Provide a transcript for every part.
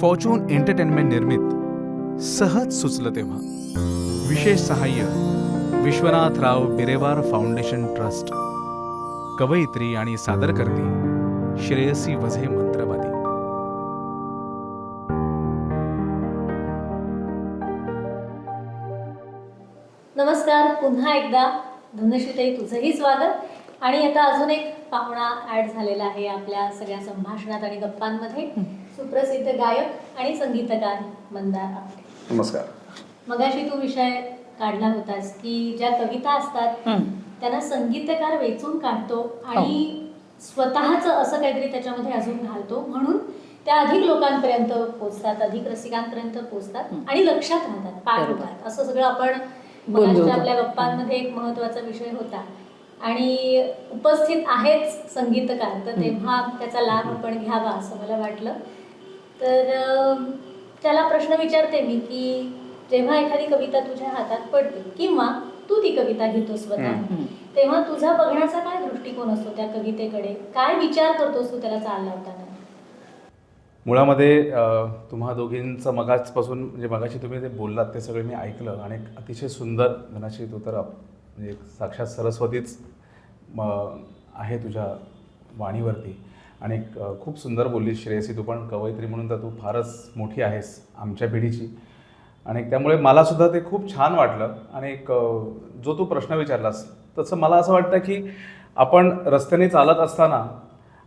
Fortune entertainment निर्मित सहज सुचलं तेव्हा. विशेष सहाय्य विश्वनाथराव बिरेवार फाउंडेशन ट्रस्ट. कवयित्री आणि सादरकर्ती श्रेयसी वझे मंत्रवादी. नमस्कार पुन्हा एकदा धनश्रीताई तुझंही स्वागत. आणि आता अजून एक पाहुणा ऍड झालेला आहे आपल्या सगळ्या संभाषणात आणि गप्पांमध्ये. सुप्रसिद्ध गायक आणि संगीतकार मंदार आपटे नमस्कार. मगाशी तू विषय काढला होतास की ज्या कविता असतात त्यांना संगीतकार वेचून काढतो आणि स्वतःच असं काहीतरी त्याच्यामध्ये अजून घालतो. म्हणून त्या अधिक लोकांपर्यंत पोहोचतात अधिक रसिकांपर्यंत पोहोचतात आणि लक्षात राहतात पाठ बरोबर. होतात. असं सगळं आपण. आपल्या गप्पांमध्ये एक महत्त्वाचा विषय होता. आणि उपस्थित आहेच संगीतकार तर तेव्हा त्याचा लाभ आपण घ्यावा असं मला वाटलं. तर त्याला प्रश्न विचारते मी की जेव्हा एखादी कविता तुझ्या हातात पडते किंवा तू ती कविता घेतो स्वतः. तेव्हा तुझा बघण्याचा काय दृष्टिकोन असतो त्या कवितेकडे? काय विचार करतोस तू त्याला चाल लावताना मुळामध्ये तुम्हा दोघींचं मगाचपासून म्हणजे मगाशी तुम्ही ते बोललात ते सगळे मी ऐकलं आणि एक अतिशय सुंदर धनाशी तू तर म्हणजे एक साक्षात सरस्वतीच आहे तुझ्या वाणीवरती. आणि खूप सुंदर बोललीस श्रेयसी तू पण कवयित्री म्हणून तर तू फारच मोठी आहेस आमच्या पिढीची. आणि त्यामुळे मला सुद्धा ते खूप छान वाटलं. आणि एक जो तू प्रश्न विचारलास तसं मला असं वाटतं की आपण रस्त्याने चालत असताना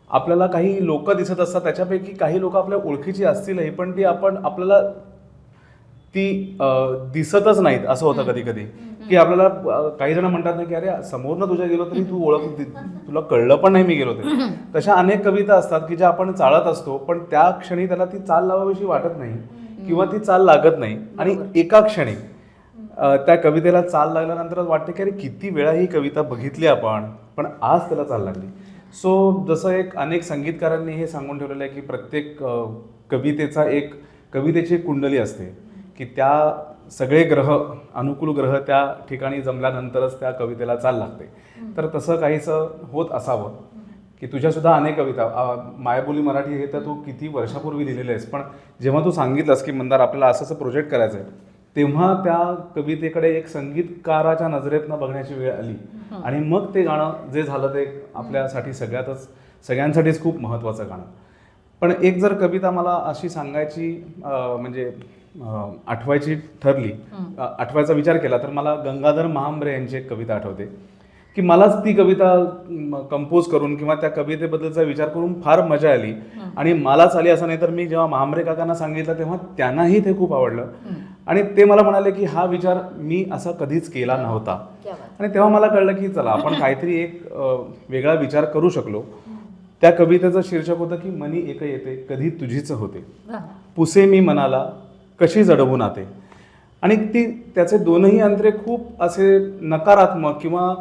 आपल्याला काही लोक दिसत असतात त्याच्यापैकी काही लोक आपल्या ओळखीची असतीलही पण ती आपण आपल्याला ती दिसतच नाहीत असं होतं कधी कधी. की आपल्याला काही जण म्हणतात ना की अरे समोरनं तुझ्या गेलो तरी तू ओळख ती- तुला कळलं पण नाही मी गेलो तरी. तशा अनेक कविता असतात की ज्या आपण चालत असतो पण त्या क्षणी त्याला ती चाल लावावीशी वाटत नाही किंवा ती चाल लागत नाही. आणि एका क्षणी त्या कवितेला चाल लागल्यानंतर वाटते की अरे किती वेळा ही कविता बघितली आपण पण आज त्याला चाल लागली. सो जसं एक अनेक संगीतकारांनी हे सांगून ठेवलेलं आहे की प्रत्येक कवितेचा एक कवितेची कुंडली असते की त्या सगळे ग्रह अनुकूल ग्रह त्या ठिकाणी जमल्यानंतरच त्या कवितेला चाल लागते. तर तसं काहीसं होत असावं की तुझ्या सुद्धा अनेक कविता मायबोली मराठी हे तर तू किती वर्षापूर्वी लिहिलेले आहेस पण जेव्हा तू सांगितलंस की मंदार आपल्याला असं असं प्रोजेक्ट करायचं आहे तेव्हा त्या कवितेकडे एक संगीतकाराच्या नजरेतनं बघण्याची वेळ आली. आणि मग ते गाणं जे झालं ते आपल्यासाठी सगळ्यातच सगळ्यांसाठीच खूप महत्त्वाचं गाणं. पण एक जर कविता मला अशी सांगायची म्हणजे आठवायची ठरली. आठवायचा विचार केला तर मला गंगाधर महांबरे यांची एक कविता आठवते. की मलाच ती कविता कंपोज करून किंवा त्या कवितेबद्दलचा विचार करून फार मजा आली. आणि मलाच आली असं नाही तर मी जेव्हा महांबरे काकांना सांगितलं तेव्हा त्यांनाही ते खूप आवडलं. आणि ते मला म्हणाले की हा विचार मी असा कधीच केला नव्हता. आणि तेव्हा मला कळलं की चला आपण काहीतरी एक वेगळा विचार करू शकलो. त्या कवितेचं शीर्षक होतं की मनी एक येते कधी तुझीच होते. पुसे मी मनाला कशी जडवून आते? आणि ती त्याचे दोनही अंतरे खूप असे नकारात्मक किंवा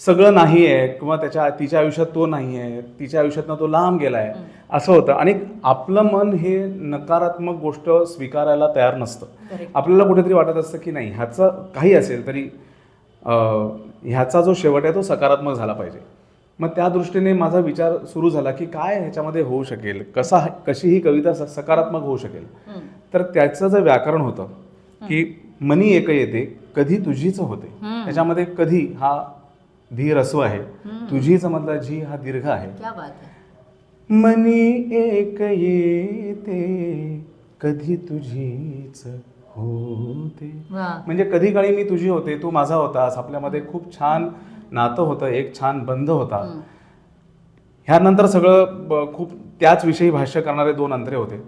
सगळं नाही आहे किंवा त्याच्या तिच्या आयुष्यात तो नाही आहे तिच्या आयुष्यातनं तो लांब गेला आहे असं होतं. आणि आपलं मन हे नकारात्मक गोष्ट स्वीकारायला तयार नसतं. आपल्याला कुठेतरी वाटत असतं की नाही ह्याचं काही असेल तरी ह्याचा जो शेवट आहे तो सकारात्मक झाला पाहिजे. मग त्या दृष्टीने माझा विचार सुरू झाला की काय ह्याच्यामध्ये होऊ शकेल? कसा कशी ही कविता सकारात्मक होऊ शकेल? तर त्याचं जे व्याकरण होतं की मनी एक येते कधी तुझीच होते. त्याच्यामध्ये कधी हा धी रस्व आहे तुझीच मधला जी हा दीर्घ आहे. क्या बात मनी एक येते कधी तुझीच होते. म्हणजे कधी काळी मी तुझी होते तू माझा होतास आपल्यामध्ये खूप छान नातं होतं एक छान बंध होता. ह्यानंतर सगळं खूप त्याच विषयी भाष्य करणारे दोन अंतरे होते.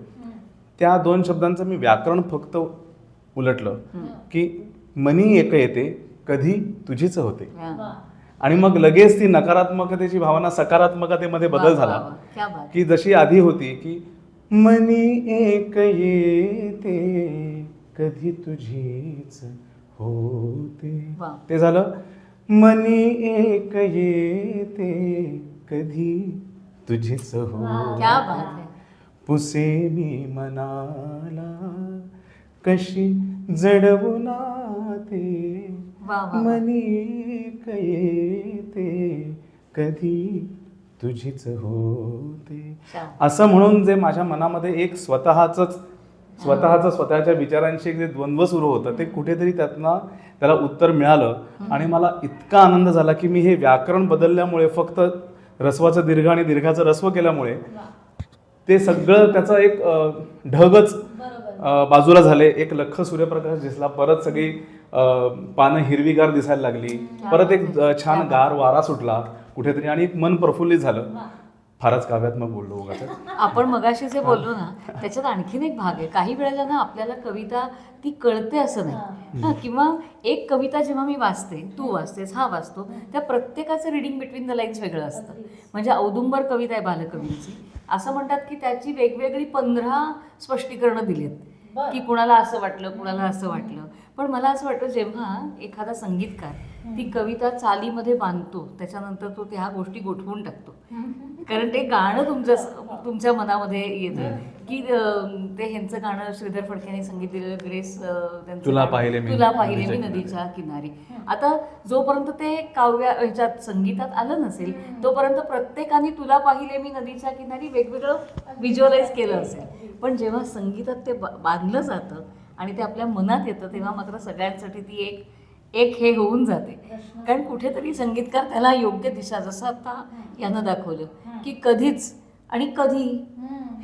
त्या दोन शब्दांचं मी व्याकरण फक्त उलटलं की मनी एक येते कधी तुझीच होते. आणि मग लगेच ती नकारात्मकतेची भावना सकारात्मकतेमध्ये बदल झाला. की जशी आधी होती की मनी एक येते कधी तुझीच होते. ते झालं. मनी एक येते कधी तुझीच. हो क्या बात है पुसे मी मनाला कशी जडवून आते वा, वा, वा. मनी एक येते कधी तुझीच होते. असं म्हणून जे माझ्या मनामध्ये एक स्वतःच स्वतःचं स्वतःच्या विचारांशी एक जे द्वंद्व सुरू होतं ते कुठेतरी त्यातनं त्याला उत्तर मिळालं. आणि मला इतका आनंद झाला की मी हे व्याकरण बदलल्यामुळे फक्त रस्वाचं दीर्घ आणि दीर्घाचं रस्व केल्यामुळे. ते सगळं त्याचं एक ढगच बाजूला झाले. एक लख सूर्यप्रकाश दिसला परत सगळी पानं हिरवीगार दिसायला लागली. परत एक छान गार वारा सुटला कुठेतरी आणि एक मन प्रफुल्लित झालं. फारच काव्यात्मक बोललो उगाच. आपण मगाशी जे बोललो ना त्याच्यात आणखीन एक भाग आहे. काही वेळेला ना आपल्याला कविता ती कळते असं नाही. हा. किंवा एक कविता जेव्हा मी वाचते तू वाचतेस हा वाचतो त्या प्रत्येकाचं रिडिंग बिटवीन द लाईन्स वेगळं असतं. म्हणजे औदुंबर कविता आहे बालकवींची. असं म्हणतात की त्याची वेगवेगळी पंधरा स्पष्टीकरणं दिलीत. बरं. की कुणाला असं वाटलं कुणाला असं वाटलं. पण मला असं वाटतं जेव्हा एखादा संगीतकार ती कविता चालीमध्ये बांधतो त्याच्यानंतर तो त्या गोष्टी गोठवून टाकतो. कारण ते गाणं तुमच्या तुमच्या मनामध्ये येतं. की ते ह्यांचं गाणं श्रीधर फडकेने संगीत दिलेलं ग्रेस तुला पाहिले मी तुला पाहिले मी नदीच्या किनारी. आता जोपर्यंत ते काव्या ह्याच्यात संगीतात आलं नसेल तोपर्यंत प्रत्येकाने तुला पाहिले मी नदीच्या किनारी वेगवेगळं व्हिज्युअलाइज केलं असेल. पण जेव्हा संगीतात ते बांधलं जातं आणि ते आपल्या मनात येतं तेव्हा मात्र सगळ्यांसाठी ती एक एक हे होऊन जाते. कारण कुठेतरी संगीतकार त्याला योग्य दिशा जसं आता यानं दाखवलं की कधीच आणि कधी.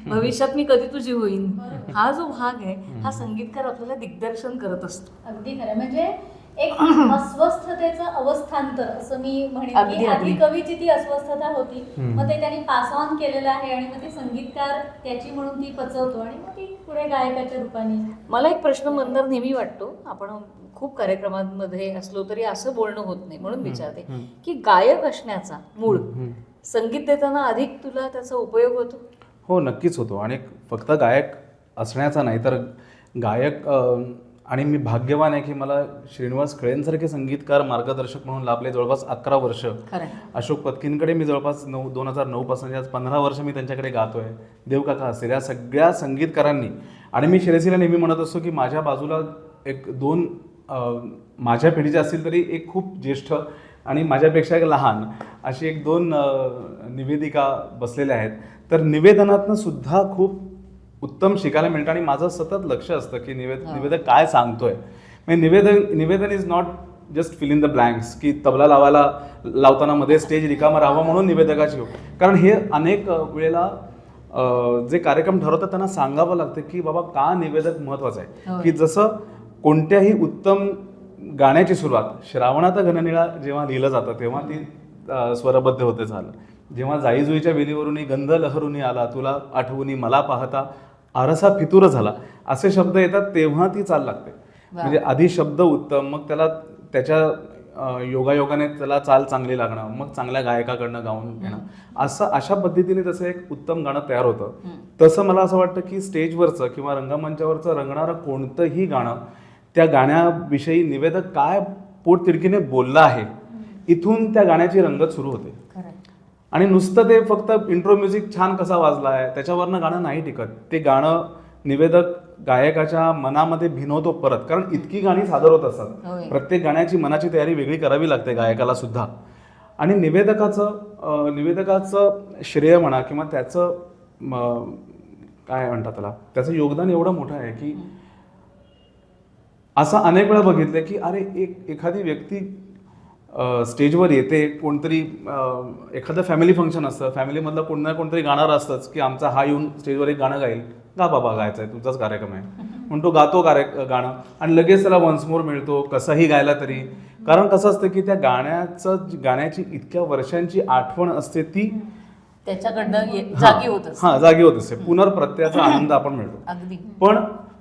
भविष्यात मी कधी तुझी होईन. हा जो भाग आहे हा संगीतकार आपल्याला दिग्दर्शन करत असतो. अगदी खरं. म्हणजे एक अस्वस्थतेचं अवस्थांतर असं मी म्हणेन की आधी. कवीची ती अस्वस्थता होती. मग ते त्यांनी पास ऑन केलेलं आहे आणि मग ते संगीतकार त्याची म्हणून ती पचवतो आणि मग ती पुढे गायकाच्या रूपाने. मला एक प्रश्न मंदर नेहमी वाटतो आपण खूप कार्यक्रमांमध्ये असलो तरी असं बोलणं होत नाही म्हणून विचारते की गायक असण्याचा मूळ संगीत देताना अधिक तुला त्याचा उपयोग होतो? हो नक्कीच होतो. आणि फक्त गायक असण्याचा नाही तर गायक आणि मी भाग्यवान आहे की मला श्रीनिवास खळेंसारखे संगीतकार मार्गदर्शक म्हणून लाभले जवळपास अकरा वर्ष. अशोक पत्कींकडे मी जवळपास नऊ दोन हजार नऊपासून आज पंधरा वर्ष मी त्यांच्याकडे गातोय. देवकाका असतील या सगळ्या संगीतकारांनी आणि मी शिरसीला नेहमी म्हणत असतो की माझ्या बाजूला एक दोन माझ्या पिढीचे असतील तरी एक खूप ज्येष्ठ आणि माझ्यापेक्षा एक लहान अशी एक दोन निवेदिका बसलेल्या आहेत. तर निवेदनातनं सुद्धा खूप उत्तम शिकायला मिळतं आणि माझं सतत लक्ष असतं की निवेद. निवेदक काय सांगतोय म्हणजे निवेदन निवेदन is not just fill in the blanks की तबला लावायला लावताना मध्ये स्टेज रिकामा राहावा म्हणून निवेदकाची हो कारण हे अनेक वेळेला जे कार्यक्रम ठरवतात त्यांना सांगावं लागतं की बाबा का निवेदक महत्वाचं आहे. की जसं कोणत्याही उत्तम गाण्याची सुरुवात श्रावणाचा घननिळा जेव्हा लिहिलं जातं तेव्हा ती स्वरबद्ध होते झालं जेव्हा जाईजुईच्या वेलीवरूनही गंध लहरुनी आला तुला आठवून मला पाहता आरसा फितूर झाला. असे शब्द येतात तेव्हा ती चाल लागते. म्हणजे आधी शब्द उत्तम मग त्याला त्याच्या योगायोगाने त्याला चाल चांगली लागणं मग चांगल्या गायकाकडनं गाऊन घेणं. असं अशा पद्धतीने तसं एक उत्तम गाणं तयार होतं. तसं मला असं वाटतं की स्टेजवरचं किंवा रंगमंचावरचं रंगणारं कोणतंही गाणं त्या गाण्याविषयी निवेदक काय पोट तिडकीने बोलला आहे इथून त्या गाण्याची रंगत सुरू होते. आणि नुसतं ते फक्त इंट्रो म्युझिक छान कसा वाजला आहे त्याच्यावरनं गाणं नाही टिकत. ते गाणं निवेदक गायकाच्या मनामध्ये भिनवतो परत. कारण इतकी गाणी सादर होत. असतात. प्रत्येक गाण्याची मनाची तयारी वेगळी करावी लागते गायकाला सुद्धा. आणि निवेदकाचं निवेदकाचं श्रेय म्हणा किंवा त्याचं काय म्हणतात त्याला त्याचं योगदान एवढं मोठं आहे की असं अनेक वेळा बघितलं की अरे एक एखादी व्यक्ती स्टेजवर येते कोणतरी एखादं फॅमिली फंक्शन असतं फॅमिलीमधलं कोण ना कोणतरी गाणार असतंच की आमचा हा येऊन स्टेजवर एक गाणं गाईल. गा बाबा गायचं आहे तुझाच कार्यक्रम आहे. म्हणून तो गातो कार्य गाणं. आणि लगेच त्याला वन्स मोर मिळतो कसंही गायला तरी. कारण कसं असतं की त्या गाण्याचं गाण्याची इतक्या वर्षांची आठवण असते ती त्याच्याकडनं जागी होत असते. हां जागी होत असते. पुनर्प्रत्याचा आनंद आपण मिळतो. अगदी. पण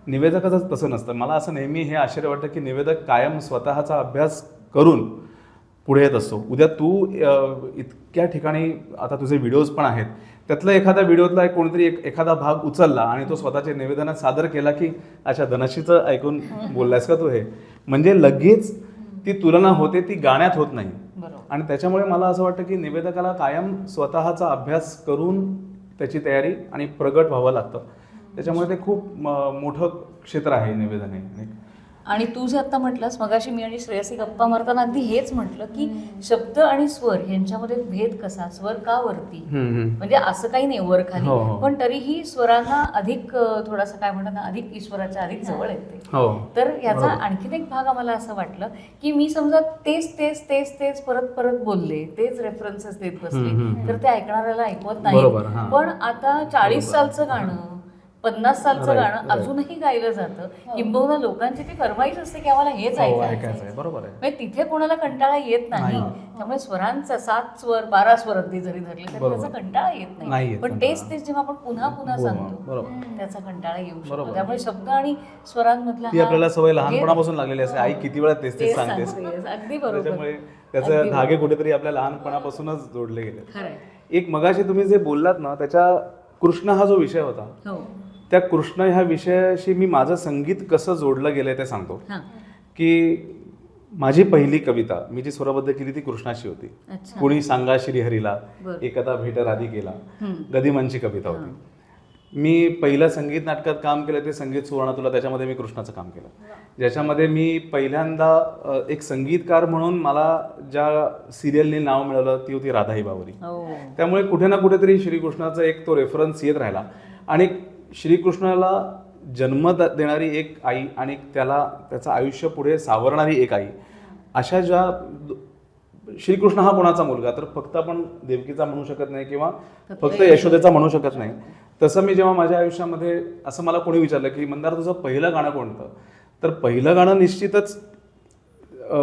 निवेदकाचं तसं नसतं. मला असं नेहमी हे आश्चर्य वाटतं की निवेदक कायम स्वतःचा अभ्यास करून पुढे येत असतो. उद्या तू इतक्या ठिकाणी आता तुझे व्हिडिओज पण आहेत. त्यातला एखादा व्हिडिओतला एक कोणीतरी एक एखादा भाग उचलला आणि तो स्वतःच्या निवेदनात सादर केला की अच्छा धनशीचं ऐकून बोललायस का तू हे? म्हणजे लगेच ती तुलना होते ती गाण्यात होत नाही. आणि त्याच्यामुळे मला असं वाटतं की निवेदकाला कायम स्वतःचा अभ्यास करून त्याची तयारी आणि प्रगट व्हावं लागतं. त्याच्यामुळे ते खूप मोठं क्षेत्र आहे निवेदन. हे आणि तू जे आता म्हटलंस मगाशी मी आणि श्रेयसी गप्पा मारताना अगदी हेच म्हटलं की शब्द आणि स्वर यांच्यामध्ये भेद कसा? स्वर का वरती? म्हणजे असं काही नाही वर हो, खाली. हो. पण तरीही स्वरांना अधिक थोडासा काय म्हणतात ना अधिक ईश्वराच्या अधिक जवळ येते. हो. तर याचा. आणखीन एक भाग आम्हाला असं वाटलं की मी समजा तेच तेच तेच तेच परत परत बोलले तेच रेफरन्सेस देत बसले तर ते ऐकणाऱ्याला ऐकवत नाही. हां. पण आता चाळीस सालचं गाणं पन्नास सालचं Right, गाणं right. अजूनही गायलं जातं किंबहुना लोकांची ती फरमाईश असते की आम्हाला हेच हो, ऐकायचं आहे. बरोबर आहे म्हणजे तिथे कोणाला कंटाळा येत नाही. त्यामुळे स्वरांचा सात स्वर बारा स्वर अगदी जरी धरले तरी बरोबर. त्याचा कंटाळा येत नाही नाही येत पण कंटाळा. तेच तेच जेव्हा आपण पुन्हा पुन्हा हो, सांगतो बरोबर त्याचा कंटाळा येऊ शकतो बरोबर. त्यामुळे शब्द आणि स्वरांमधला ती हा आपल्याला सवय लहानपणापासून लागलेली असते आई किती वेळा तेच तेच तेच सांगतेस सांगतेस. अगदी बरोबर त्याच्यामुळे त्याचे. धागे कुठेतरी आपल्या लहानपणापासूनच जोडले गेले खरंय एक मगाशी तुम्ही जे बोललात ना त्याच्या कृष्ण हा जो विषय होता हो त्या कृष्ण ह्या विषयाशी मी माझं संगीत कसं जोडलं गेलंय ते सांगतो. की माझी पहिली कविता मी जी स्वरबद्ध केली ती कृष्णाची होती. कुणी सांगा श्रीहरीला. एखादा भेट राधिकेला हम्म. गदिमांची कविता होती. मी पहिल्या संगीत नाटकात काम केलं ते संगीत सुवर्ण तुला त्याच्यामध्ये मी कृष्णाचं काम केलं. ज्याच्यामध्ये मी पहिल्यांदा एक संगीतकार म्हणून मला ज्या सिरियलने नाव मिळालं ती होती राधाई बावरी. हो. त्यामुळे कुठे ना कुठेतरी श्रीकृष्णाचा एक तो रेफरन्स येत राहिला. आणि श्रीकृष्णाला जन्म देणारी एक आई आणि त्याला त्याचं आयुष्य पुढे सावरणारी एक आई अशा ज्या श्रीकृष्ण हा कोणाचा मुलगा? तर फक्त आपण देवकीचा म्हणू शकत नाही किंवा फक्त यशोदेचा म्हणू शकत नाही. तसं मी जेव्हा माझ्या आयुष्यामध्ये असं मला कोणी विचारलं की मंदार तुझं पहिलं गाणं कोणतं? तर पहिलं गाणं निश्चितच अ,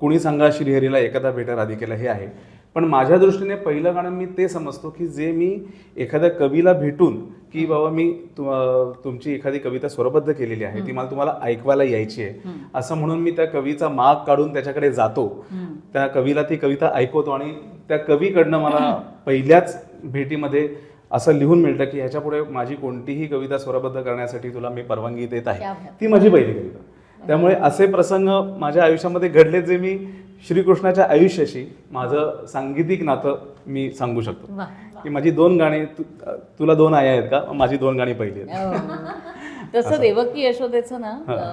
कुणी सांगा श्रीहरीला एखादा भेटा राधिकेला हे आहे. पण माझ्या दृष्टीने पहिलं गाणं मी ते समजतो की जे मी एखाद्या कवीला भेटून की बाबा मी तुमची एखादी कविता स्वरबद्ध केलेली आहे ती मला तुम्हाला ऐकवायला यायची आहे. असं म्हणून मी त्या कवीचा माग काढून त्याच्याकडे जातो. त्या कवीला ती कविता ऐकवतो आणि त्या कवीकडनं मला पहिल्याच भेटीमध्ये असं लिहून मिळतं की ह्याच्या पुढे माझी कोणतीही कविता स्वरबद्ध करण्यासाठी तुला मी परवानगी देत आहे. ती माझी पहिली कविता. त्यामुळे असे प्रसंग माझ्या आयुष्यामध्ये घडले जे मी श्रीकृष्णाच्या आयुष्याशी माझं सांगीतिक नातं मी सांगू शकतो. की माझी दोन गाणी तु- तुला दोन आया आहेत का? माझी दोन गाणी पहिली आहेत. हो. तसं देवकी यशोदेचं ना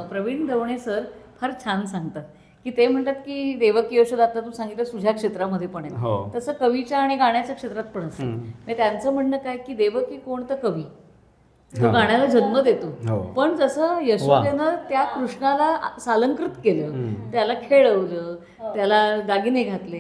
प्रवीण ढवणे सर फार छान सांगतात. की ते म्हणतात की देवकी यशोदा आता तू सांगितलं तुझ्या क्षेत्रामध्ये पण हो. आहे तसं कवीच्या आणि गाण्याच्या क्षेत्रात पण असतं. म्हणजे त्यांचं म्हणणं काय? की देवकी कोण तर कवी. तो हा. गाण्याला जन्म देतो. हो. पण जसं यशोदेनं त्या कृष्णाला सालंकृत केलं त्याला खेळवलं त्याला दागिने घातले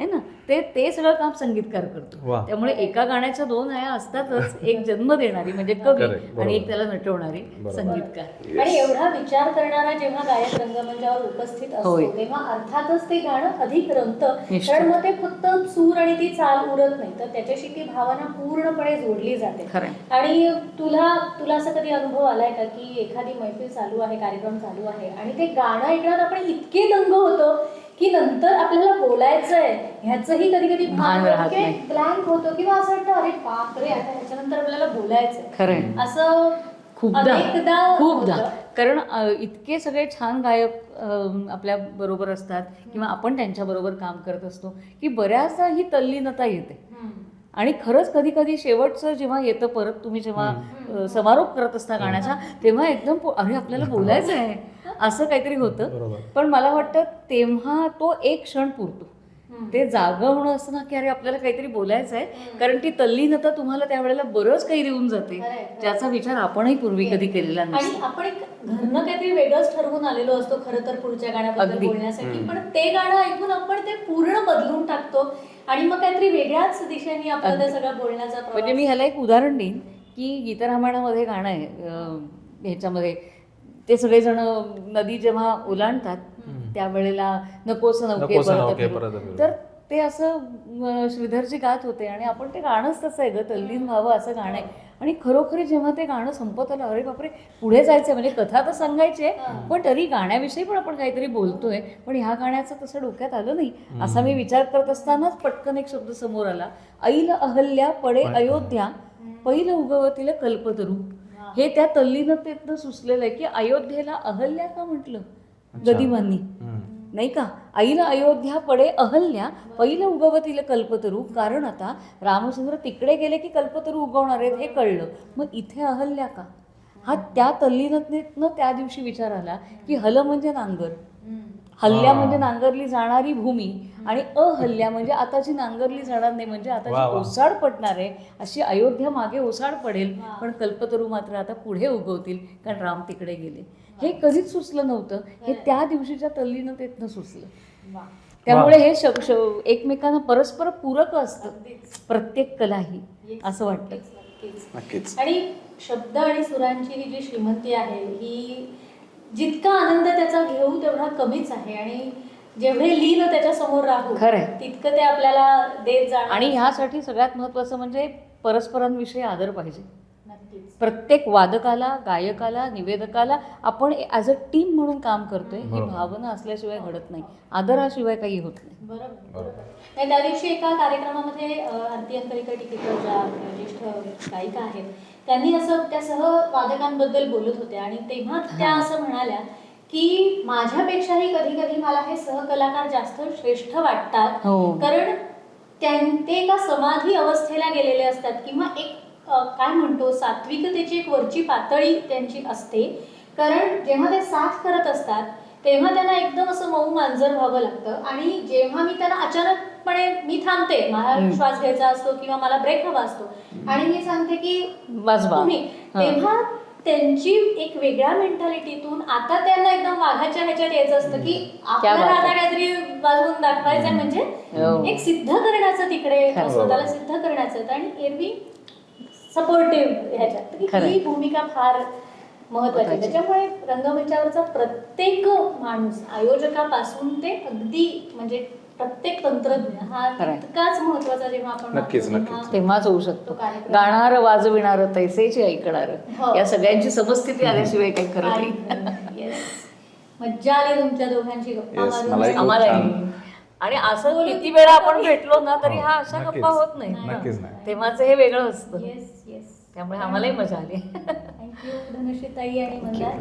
है ना? ते ते सगळं काम संगीतकार करतो. त्यामुळे एका गाण्याच्या दोन आया असतातच एक जन्म देणारी म्हणजे कवी. आणि एक त्याला नटवणारी संगीतकार आणि एवढा विचार करणारा जेव्हा गायक रंगमंचावर उपस्थित. असतो तेव्हा अर्थातच ते गाणं अधिक रमतं. कारण मग ते फक्त सूर आणि ती चाल उरत नाही तर त्याच्याशी ती भावना पूर्णपणे जोडली जाते. आणि तुला तुला असं कधी अनुभव आलाय का की एखादी मैफिल चालू आहे कार्यक्रम चालू आहे आणि ते गाणं ऐकण्यात आपण इतके दंग होतो की नंतर आपल्याला बोलायचंय. ह्याचंही कधी कधी भान राहत नाही. ब्लँक होतो किंवा असं वाटतं अरे बापरे आता ह्याच्यानंतर आपल्याला बोलायचंय. खरंय. असं खूपदा. अनेकदा खूपदा. होतं. कारण अ, इतके सगळे छान गायक आपल्या बरोबर असतात किंवा आपण त्यांच्या बरोबर काम करत असतो की बऱ्याचदा ही तल्लीनता येते. आणि खरंच कधी कधी शेवटचं जेव्हा येतं परत तुम्ही जेव्हा समारोप करत असता गाण्याचा तेव्हा एकदम अरे आपल्याला बोलायचं आहे. असं काहीतरी होतं. पण मला वाटतं तेव्हा तो एक क्षण पुरतो. ते जागं होणं असतं ना की अरे आपल्याला काहीतरी बोलायचं आहे. कारण ती तल्लीनता तुम्हाला त्यावेळेला बरंच काही देऊन जाते. ज्याचा विचार आपणही पूर्वी कधी केलेला नसतो. आपण एक घरनं काहीतरी वेगळंच ठरवून आलेलो असतो खरं तर पुढच्या गाण्याबद्दल. बोलण्यासाठी. पण ते गाणं ऐकून आपण ते पूर्ण बदलून टाकतो. आणि मग काहीतरी वेगळ्याच दिशेने आपलं ते सगळं बोलण्याचा म्हणजे मी ह्याला एक उदाहरण देईन की गीतरामायणामध्ये गाणं आहे ह्याच्यामध्ये. ते सगळेजण नदी जेव्हा ओलांडतात त्यावेळेला नकोस परत फिरू. तर ते असं श्रीधरजी गात होते आणि आपण ते गाणंच तसं आहे ग तल्लीन व्हावं असं गाणं आहे. आणि खरोखरी जेव्हा ते गाणं संपत आलं अरे बापरे पुढे जायचंय म्हणजे कथा तर सांगायची आहे पण तरी गाण्याविषयी पण आपण काहीतरी बोलतोय. पण ह्या गाण्याचं तसं डोक्यात आलं नाही. असा मी विचार करत असतानाच पटकन एक शब्द समोर आला. ऐल अहल्या पडे अयोध्या पहिलं उगवतीला कल्पतरू हे. त्या तल्लीनतेतनं सुचलेलं आहे की अयोध्येला अहल्या का म्हटलं? गदिमांनी. नाही का? आईला अयोध्या पडे अहल्या पहिलं उगवतीला कल्पतरू. कारण आता रामचंद्र तिकडे गेले की कल्पतरू उगवणार आहेत हे कळलं. मग इथे अहल्या का? हा त्या तल्लीनतेतनं त्या दिवशी विचार आला की हल म्हणजे नांगर. हल्ल्या. म्हणजे नांगरली जाणारी भूमी आणि अहल्ल्या म्हणजे आताची नांगरली जाणार नाही म्हणजे आताची. ओसाड पडणार आहे. अशी अयोध्या मागे ओसाड पडेल. पण कल्पतरू मात्र आता पुढे उगवतील कारण राम तिकडे गेले. हे कधीच सुचलं नव्हतं. हे त्या दिवशीच्या तल्लीनतेतनं सुचलं. त्यामुळे हे एकमेकांना परस्पर पूरक असतं. प्रत्येक कलाही असं वाटतं. नक्कीच नक्कीच. आणि शब्द आणि सुरांची ही जी श्रीमंती आहे ही जितका आनंद त्याचा घेऊ तेवढा कमीच आहे. आणि जेवढे लीन त्याच्यासमोर राहू खरंय. तितकं ते आपल्याला देत जाणार. आणि ह्यासाठी सगळ्यात महत्त्वाचं म्हणजे परस्परांविषयी आदर पाहिजे. प्रत्येक वादकाला गायकाला निवेदकाला आपण ॲज अ टीम म्हणून काम करतोय ही. भावना असल्याशिवाय घडत नाही. आदराशिवाय काही होत नाही. बरोबर नाही त्या दिवशी एका कार्यक्रमामध्ये अ, आरती अंकलिका टिकेकर ज्या ज्येष्ठ गायिका आहेत त्यांनी असं त्या सहवादकांबद्दल बोलत होत्या आणि तेव्हा त्या असं म्हणाल्या की माझ्यापेक्षाही कधी कधी मला हे सहकलाकार जास्त श्रेष्ठ वाटतात. हो. कारण त्यां- ते एका समाधी अवस्थेला गेलेले असतात किंवा एक काय म्हणतो सात्विकतेची एक वरची पातळी त्यांची असते कारण जेव्हा ते साथ करत असतात तेव्हा त्यांना एकदम असं मऊ मांजर व्हावं लागतं आणि जेव्हा मी त्यांना अचानकपणे मी थांबते मला. श्वास घ्यायचा असतो किंवा मला ब्रेक हवा असतो आणि मी सांगते की. तुम्ही. तेव्हा त्यांची एक वेगळ्या मेंटॅलिटीतून आता त्यांना एकदम वाघाच्या ह्याच्यात यायचं असतं की आपल्याला आता. काहीतरी वाजवून दाखवायचं म्हणजे हो. एक सिद्ध करण्याचं तिकडे. स्वतःला सिद्ध करण्याचं आणि एरवी सपोर्टिव्ह ह्याच्यात. ही भूमिका फार महत्वाची. त्याच्यामुळे रंगमंचावरचा प्रत्येक माणूस आयोजकापासून ते अगदी म्हणजे प्रत्येक तंत्रज्ञ हा खरं. तितकाच महत्त्वाचा जेव्हा आपण नक्कीच, नक्कीच. तेव्हा तेव्हाच होऊ तो शकतो गाणार वाजविणार तैसेचे ऐकणार हो. या सगळ्यांची समस्थिती आल्याशिवाय काही खरं नाही. मज्जा आली तुमच्या दोघांची गप्पा आम्हाला. आणि असं किती वेळा आपण भेटलो ना तरी हा अशा नक्कीच. गप्पा होत नाही नक्कीच नाही. तेव्हाचं हे वेगळं असतं. त्यामुळे आम्हालाही मजा आली. थँक्यू धनुश्री ताई आणि मंदार